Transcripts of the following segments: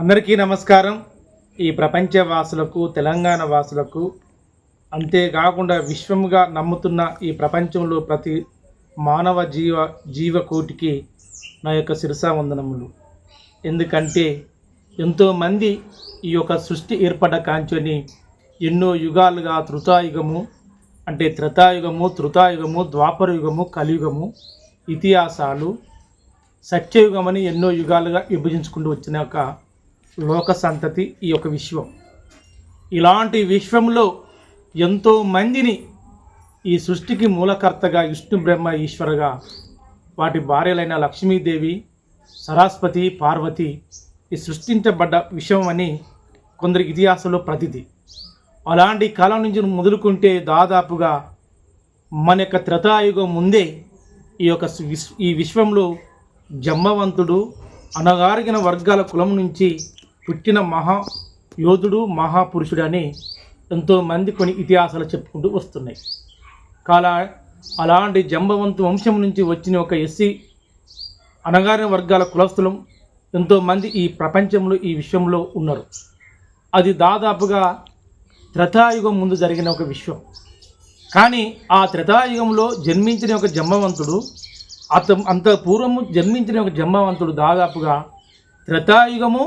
అందరికీ నమస్కారం. ఈ ప్రపంచ వాసులకు తెలంగాణ వాసులకు అంతేకాకుండా విశ్వముగా నమ్ముతున్న ఈ ప్రపంచంలో ప్రతి మానవ జీవ జీవకోటికి నా యొక్క శిరసా వందనములు ఎందుకంటే ఎంతోమంది ఈ యొక్క సృష్టి ఏర్పడ కాంచని ఎన్నో యుగాలుగా త్రుతాయుగము అంటే త్రతాయుగము త్రుతాయుగము ద్వాపరయుగము కలియుగము ఇతిహాసాలు సత్యయుగమని ఎన్నో యుగాలుగా విభజించుకుంటూ వచ్చిన ఒక లోక సంతతి ఈ యొక్క విశ్వం. ఇలాంటి విశ్వంలో ఎంతో మందిని ఈ సృష్టికి మూలకర్తగా విష్ణు బ్రహ్మ ఈశ్వరగా వాటి భార్యలైన లక్ష్మీదేవి సరస్వతి పార్వతి ఈ సృష్టించబడ్డ విషయం అని కొందరి ఇతిహాసంలో ప్రతిది. అలాంటి కాలం నుంచి మొదలుకుంటే దాదాపుగా మన యొక్క త్రేతాయుగం ముందే ఈ యొక్క ఈ విశ్వంలో జమ్మవంతుడు అనగారిగిన వర్గాల కులం నుంచి పుట్టిన మహా యోధుడు మహాపురుషుడు అని ఎంతోమంది కొన్ని ఇతిహాసాలు చెప్పుకుంటూ వస్తున్నాయి. కాలా అలాంటి జంబవంతు వంశం నుంచి వచ్చిన ఒక ఎస్సీ అనగారిన వర్గాల కులస్తులం ఎంతోమంది ఈ ప్రపంచంలో ఈ విషయంలో ఉన్నారు. అది దాదాపుగా త్రేతాయుగం ముందు జరిగిన ఒక విశ్వం. కానీ ఆ త్రేతాయుగంలో జన్మించిన ఒక జమ్మవంతుడు అత అంత పూర్వము జన్మించిన ఒక జమ్మవంతుడు దాదాపుగా త్రేతాయుగము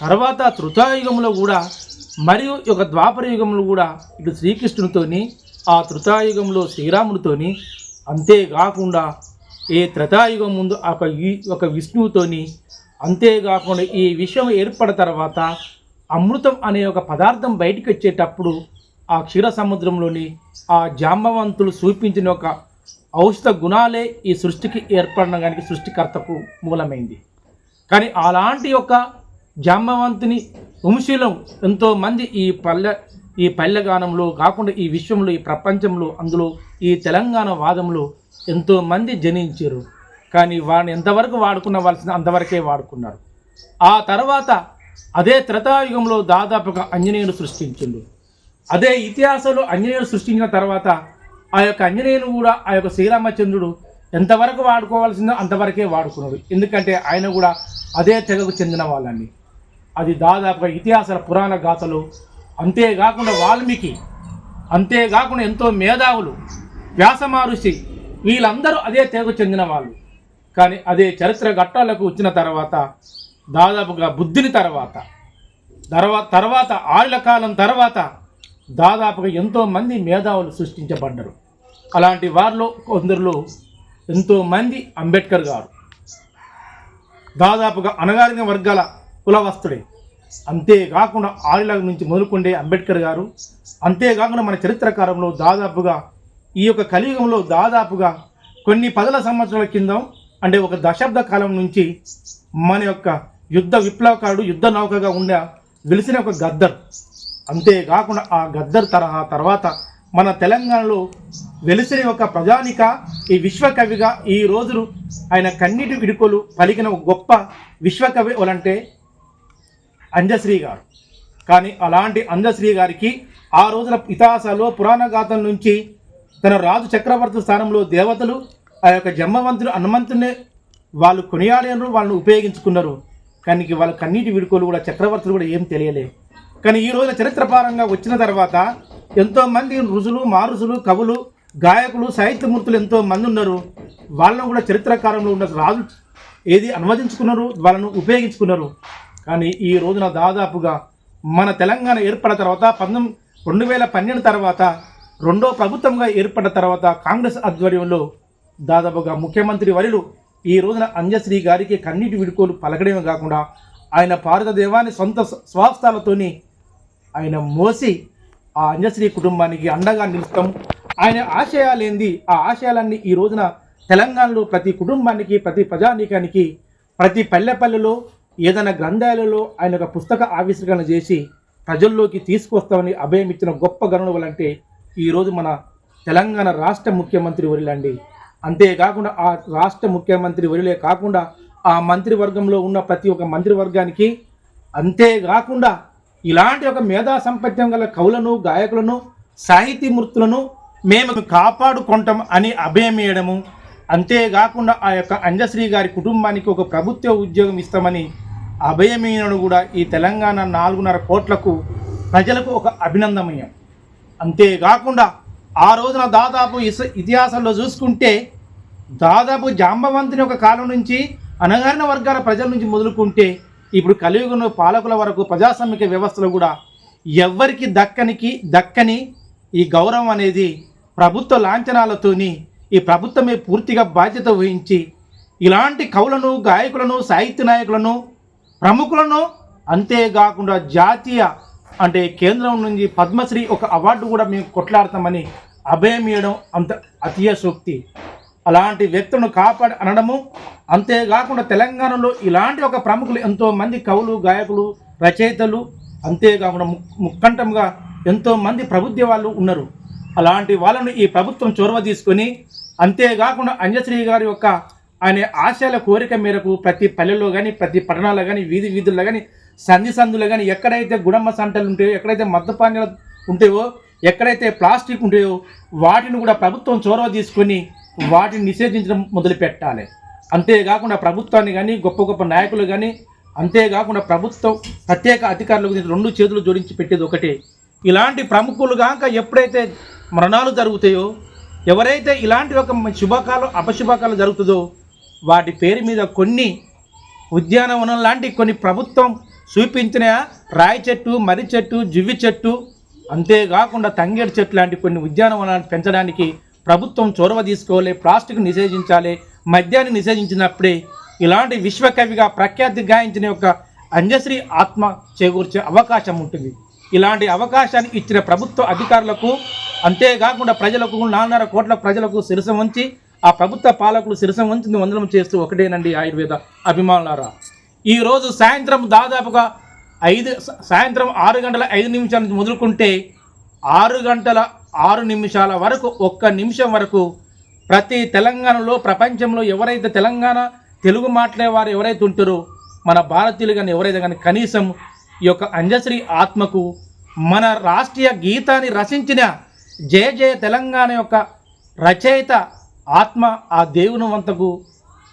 తర్వాత త్రుతాయుగంలో కూడా మరియు ఒక ద్వాపర యుగంలో కూడా ఇటు శ్రీకృష్ణునితోని ఆ త్రుతాయుగంలో శ్రీరామునితోని అంతేకాకుండా ఏ త్రతాయుగం ముందు ఆ ఒక ఈ ఒక విష్ణువుతోని అంతేకాకుండా ఈ విషయం ఏర్పడిన తర్వాత అమృతం అనే ఒక పదార్థం బయటికి వచ్చేటప్పుడు ఆ క్షీర సముద్రంలోని ఆ జాంబవంతులు చూపించిన ఒక ఔషధ గుణాలే ఈ సృష్టికి ఏర్పడడానికి సృష్టికర్తకు మూలమైంది. కానీ అలాంటి యొక్క జాంబవంతుని వంశీలం ఎంతోమంది ఈ పల్లె ఈ పల్లెగానంలో కాకుండా ఈ విశ్వంలో ఈ ప్రపంచంలో అందులో ఈ తెలంగాణ వాదంలో ఎంతోమంది జనించారు. కానీ వాడిని ఎంతవరకు వాడుకున్నవలసిన అంతవరకే వాడుకున్నారు. ఆ తర్వాత అదే త్రేతాయుగంలో దాదాపుగా ఆంజనేయుడు సృష్టించిండు అదే ఇతిహాసంలో ఆంజనేయుడు సృష్టించిన తర్వాత ఆ యొక్క ఆంజనేయులు కూడా ఆ యొక్క శ్రీరామచంద్రుడు ఎంతవరకు వాడుకోవాల్సిందో అంతవరకే వాడుకున్నాడు ఎందుకంటే ఆయన కూడా అదే తెగకు చెందిన వాళ్ళని అది దాదాపుగా ఇతిహాసాల పురాణ గాథలు. అంతేకాకుండా వాల్మీకి అంతేకాకుండా ఎంతో మేధావులు వ్యాస మహర్షి వీళ్ళందరూ అదే తెగకు చెందిన వాళ్ళు. కానీ అదే చరిత్ర ఘట్టాలకు వచ్చిన తర్వాత దాదాపుగా బుద్ధిని తర్వాత తర్వాత తర్వాత ఆళ్ళ కాలం తర్వాత దాదాపుగా ఎంతోమంది మేధావులు సృష్టించబడ్డారు. అలాంటి వారిలో కొందరిలో ఎంతోమంది అంబేద్కర్ గారు. దాదాపుగా అణగారిన వర్గాల కులవస్తుడే. అంతేకాకుండా ఆళ్ళ నుంచి మొదలుకొండే అంబేద్కర్ గారు అంతేకాకుండా మన చరిత్రకారంలో దాదాపుగా ఈ యొక్క కలియుగంలో దాదాపుగా కొన్ని పదల సంవత్సరాల కింద అంటే ఒక దశాబ్ద కాలం నుంచి మన యొక్క యుద్ధ విప్లవకారుడు యుద్ధ నౌకగా ఉండే వెలిసిన ఒక గద్దర్. అంతేకాకుండా ఆ గద్దర్ తరహా తర్వాత మన తెలంగాణలో వెలిసిన ఒక ప్రజానిక ఈ విశ్వకవిగా ఈ రోజులు ఆయన కన్నీటి విడుకోలు పలికిన ఒక గొప్ప విశ్వకవి వలంటే అంజశ్రీ గారు. కానీ అలాంటి అంజశ్రీ గారికి ఆ రోజుల ఇతిహాసాల్లో పురాణ గాథల నుంచి తన రాజు చక్రవర్తి స్థానంలో దేవతలు ఆ యొక్క జమ్మవంతులు హనుమంతుని వాళ్ళు కొనియాడారు వాళ్ళని ఉపయోగించుకున్నారు. కానీ వాళ్ళ కన్నీటి విడుకోలు కూడా చక్రవర్తులు కూడా ఏం తెలియలేదు కానీ ఈ రోజున చరిత్రపారంగా వచ్చిన తర్వాత ఎంతోమంది రుజులు మారుసులు కవులు గాయకులు సాహిత్యమూర్తులు ఎంతో మంది ఉన్నారు. వాళ్ళను కూడా చరిత్రకారంలో ఉన్న రాజు ఏది అనువదించుకున్నారు వాళ్ళను ఉపయోగించుకున్నారు. కానీ ఈ రోజున దాదాపుగా మన తెలంగాణ ఏర్పడిన తర్వాత పంతొమ్మిది రెండు వేల పన్నెండు తర్వాత రెండో ప్రభుత్వంగా ఏర్పడిన తర్వాత కాంగ్రెస్ ఆధ్వర్యంలో దాదాపుగా ముఖ్యమంత్రి వరులు ఈ రోజున అంజశ్రీ గారికి కన్నీటి విడుకోలు పలకడమే కాకుండా ఆయన భారతదేవాన్ని సొంత స్వాస్థాలతోని ఆయన మోసి ఆ అంజశ్రీ కుటుంబానికి అండగా నిలుస్తాం. ఆయన ఆశయాలేంది? ఆ ఆశయాలన్నీ ఈ రోజున తెలంగాణలో ప్రతి కుటుంబానికి ప్రతి ప్రజానీకానికి ప్రతి పల్లె పల్లెలో ఏదైనా గ్రంథాలలో ఆయన ఒక పుస్తక ఆవిష్కరణ చేసి ప్రజల్లోకి తీసుకొస్తామని అభయం ఇచ్చిన గొప్ప గణుడు అంటే ఈరోజు మన తెలంగాణ రాష్ట్ర ముఖ్యమంత్రి వరిలండి. అంతేకాకుండా ఆ రాష్ట్ర ముఖ్యమంత్రి వరిలే కాకుండా ఆ మంత్రివర్గంలో ఉన్న ప్రతి ఒక్క మంత్రివర్గానికి అంతేకాకుండా ఇలాంటి ఒక మేధా సంపత్యం గల కవులను గాయకులను సాహితీమూర్తులను మేము కాపాడుకుంటాం అని అభయమేయడము అంతేకాకుండా ఆ యొక్క అంజశ్రీ గారి కుటుంబానికి ఒక ప్రభుత్వ ఉద్యోగం ఇస్తామని అభయమీనను కూడా ఈ తెలంగాణ నాలుగున్నర కోట్లకు ప్రజలకు ఒక అభినందనీయం. అంతేకాకుండా ఆ రోజున దాదాపు ఇస ఇతిహాసంలో చూసుకుంటే దాదాపు జాంబవంతుని ఒక కాలం నుంచి అనగారిన వర్గాల ప్రజల నుంచి మొదలుకుంటే ఇప్పుడు కలియుగంలో పాలకుల వరకు ప్రజాస్వామిక వ్యవస్థలో కూడా ఎవ్వరికి దక్కనికి దక్కని ఈ గౌరవం అనేది ప్రభుత్వ లాంఛనాలతోని ఈ ప్రభుత్వమే పూర్తిగా బాధ్యత వహించి ఇలాంటి కవులను గాయకులను సాహిత్య నాయకులను ప్రముఖులను అంతేకాకుండా జాతీయ అంటే కేంద్రం నుంచి పద్మశ్రీ ఒక అవార్డు కూడా మేము కొట్లాడతామని అభయం ఇవ్వడం అంత అతిశోక్తి అలాంటి వ్యక్తులను కాపాడి అనడము అంతేకాకుండా తెలంగాణలో ఇలాంటి ఒక ప్రముఖులు ఎంతోమంది కవులు గాయకులు రచయితలు అంతేకాకుండా ముక్కంఠంగా ఎంతోమంది ప్రభుత్వ వాళ్ళు ఉన్నారు. అలాంటి వాళ్ళను ఈ ప్రభుత్వం చొరవ తీసుకొని అంతేకాకుండా అంజశ్రీ గారి యొక్క ఆయన ఆశయాల కోరిక మేరకు ప్రతి పల్లెల్లో కానీ ప్రతి పట్టణాల్లో కానీ వీధి వీధుల్లో కానీ సంధి సందులో కానీ ఎక్కడైతే గుడమ్మ సంటలు ఉంటాయో ఎక్కడైతే మద్యపానీయాలు ఉంటాయో ఎక్కడైతే ప్లాస్టిక్ ఉంటాయో వాటిని కూడా ప్రభుత్వం చొరవ తీసుకొని వాటిని నిషేధించడం మొదలుపెట్టాలి అంతేకాకుండా ప్రభుత్వాన్ని కానీ గొప్ప గొప్ప నాయకులు కానీ అంతేకాకుండా ప్రభుత్వం ప్రత్యేక అధికారులకు రెండు చేతులు జోడించి పెట్టేది ఒకటే. ఇలాంటి ప్రముఖులు కాక ఎప్పుడైతే మరణాలు జరుగుతాయో ఎవరైతే ఇలాంటి ఒక శుభకాలు అపశుభకాలు జరుగుతుందో వాటి పేరు మీద కొన్ని ఉద్యానవనం లాంటి కొన్ని ప్రభుత్వం చూపించిన రాయి చెట్టు మర్రి చెట్టు జువ్వి చెట్టు అంతేకాకుండా తంగేడు చెట్టు లాంటి కొన్ని ఉద్యానవనాలు పెంచడానికి ప్రభుత్వం చొరవ తీసుకోవాలి ప్లాస్టిక్ నిషేధించాలి మద్యాన్ని నిషేధించినప్పుడే ఇలాంటి విశ్వకవిగా ప్రఖ్యాతి గాయించిన యొక్క అంజశ్రీ ఆత్మ చేకూర్చే అవకాశం ఉంటుంది. ఇలాంటి అవకాశాన్ని ఇచ్చిన ప్రభుత్వ అధికారులకు అంతేకాకుండా ప్రజలకు నాలుగున్నర కోట్ల ప్రజలకు శిరసం వంచి ఆ ప్రభుత్వ పాలకులు శిరసం వంచింది వందనం చేస్తూ ఒకటేనండి ఆయుర్వేద అభిమానులారా. ఈరోజు సాయంత్రం దాదాపుగా ఐదు సాయంత్రం ఆరు గంటల ఐదు నిమిషాల నుంచి మొదలుకుంటే ఆరు గంటల ఆరు నిమిషాల వరకు ఒక్క నిమిషం వరకు ప్రతి తెలంగాణలో ప్రపంచంలో ఎవరైతే తెలంగాణ తెలుగు మాట్లాడేవారు ఎవరైతే ఉంటారో మన భారతీయులు కానీ ఎవరైతే కానీ కనీసం ఈ యొక్క అంజశ్రీ ఆత్మకు మన రాష్ట్రీయ గీతాన్ని రచించిన జయ జయ తెలంగాణ యొక్క రచయిత ఆత్మ ఆ దేవుని వంతకు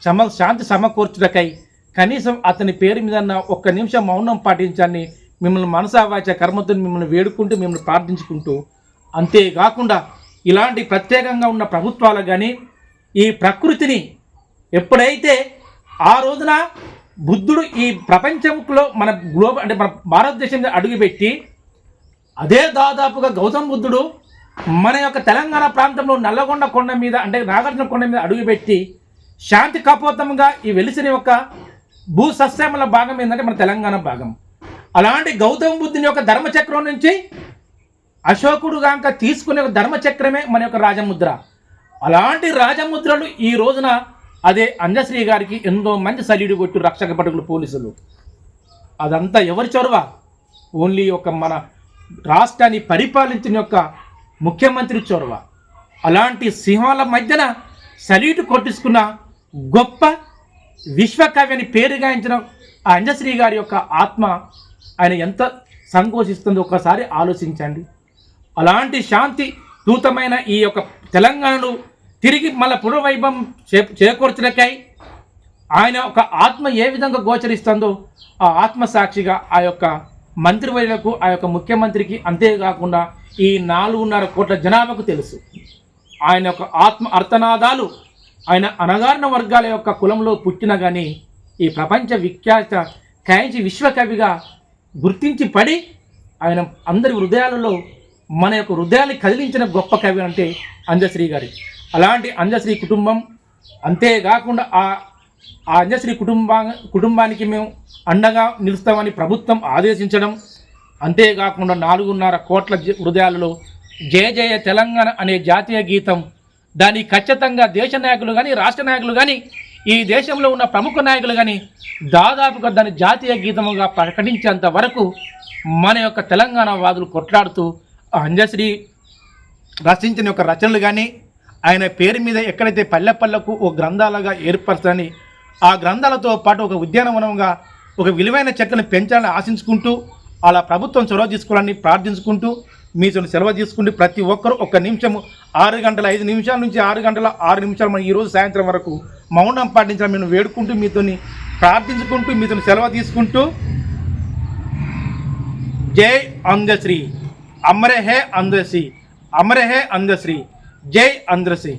సమ శాంతి సమకూర్చుటకై కనీసం అతని పేరు మీద ఒక్క నిమిషం మౌనం పాటించాలని మిమ్మల్ని మనసావాచ కర్మతో మిమ్మల్ని వేడుకుంటూ మిమ్మల్ని ప్రార్థించుకుంటూ. అంతేకాకుండా ఇలాంటి ప్రత్యేకంగా ఉన్న ప్రభుత్వాలు కానీ ఈ ప్రకృతిని ఎప్పుడైతే ఆ రోజున బుద్ధుడు ఈ ప్రపంచంలో మన గ్లోబల్ అంటే మన భారతదేశం మీద అడుగుపెట్టి అదే దాదాపుగా గౌతమ్ బుద్ధుడు మన యొక్క తెలంగాణ ప్రాంతంలో నల్లగొండ కొండ మీద అంటే నాగార్జున కొండ మీద అడుగుపెట్టి శాంతి కపోతంగా ఈ వెలిసిన యొక్క భూ సస్యముల భాగం ఏంటంటే మన తెలంగాణ భాగం. అలాంటి గౌతమ బుద్ధుని యొక్క ధర్మచక్రం నుంచి అశోకుడు గాంక తీసుకునే ఒక ధర్మచక్రమే మన యొక్క రాజముద్ర. అలాంటి రాజముద్రలు ఈ రోజున అదే అంజశ్రీ గారికి ఎంతో మంచి సలీడు కొట్టు రక్షక భటుకులు పోలీసులు. అదంతా ఎవరి చొరవ? ఓన్లీ ఒక మన రాష్ట్రాన్ని పరిపాలించిన యొక్క ముఖ్యమంత్రి చొరవ. అలాంటి సింహాల మధ్యన సలీటు కొట్టించుకున్న గొప్ప విశ్వకవి అని పేరుగాంచిన ఆ అంజశ్రీ గారి యొక్క ఆత్మ ఆయన ఎంత సంకోచిస్తుందో ఒకసారి ఆలోచించండి. అలాంటి శాంతి దూతమైన ఈ యొక్క తెలంగాణను తిరిగి మళ్ళీ పునర్వైభవం చే చేకూర్చడకై ఆయన ఒక ఆత్మ ఏ విధంగా గోచరిస్తుందో ఆ ఆత్మ సాక్షిగా ఆ యొక్క మంత్రివర్యులకు ఆ యొక్క ముఖ్యమంత్రికి అంతేకాకుండా ఈ నాలుగున్నర కోట్ల జనాభాకు తెలుసు. ఆయన యొక్క ఆత్మ అర్థనాదాలు ఆయన అనగారిన వర్గాల యొక్క కులంలో పుట్టిన కానీ ఈ ప్రపంచ విఖ్యాత కాంచి విశ్వకవిగా గుర్తించి పడి ఆయన అందరి హృదయాలలో మన యొక్క హృదయాన్ని కదిలించిన గొప్ప కవి అంటే అంజశ్రీ గారి. అలాంటి అంజశ్రీ కుటుంబం అంతేకాకుండా ఆ ఆ అంజశ్రీ కుటుంబా కుటుంబానికి మేము అండగా నిలుస్తామని ప్రభుత్వం ఆదేశించడం అంతేకాకుండా నాలుగున్నర కోట్ల హృదయాలలో జయ జయ తెలంగాణ అనే జాతీయ గీతం దాని ఖచ్చితంగా దేశ నాయకులు కానీ రాష్ట్ర నాయకులు కానీ ఈ దేశంలో ఉన్న ప్రముఖ నాయకులు కానీ దాదాపుగా దాని జాతీయ గీతముగా ప్రకటించేంత వరకు మన యొక్క తెలంగాణ వాదులు కొట్లాడుతూ అంజశ్రీ రచించిన యొక్క రచనలు కానీ ఆయన పేరు మీద ఎక్కడైతే పల్లె పల్లెకు ఒక గ్రంథాలుగా ఏర్పరచని ఆ గ్రంథాలతో పాటు ఒక ఉద్యానవనంగా ఒక విలువైన చెట్లను పెంచాలని ఆశించుకుంటూ అలా ప్రభుత్వం చొరవ తీసుకోవాలని ప్రార్థించుకుంటూ మీతో సెలవు తీసుకుంటూ ప్రతి ఒక్కరూ ఒక నిమిషము ఆరు గంటల ఐదు నిమిషాల నుంచి ఆరు గంటల ఆరు నిమిషాలు మనం ఈరోజు సాయంత్రం వరకు మౌనం పాటించాలని మేము వేడుకుంటూ మీతోని ప్రార్థించుకుంటూ మీతో సెలవు తీసుకుంటూ జై అందశ్రీ అమరే హే అందశ్రీ అమరే హే అందశ్రీ జై అందశ్రీ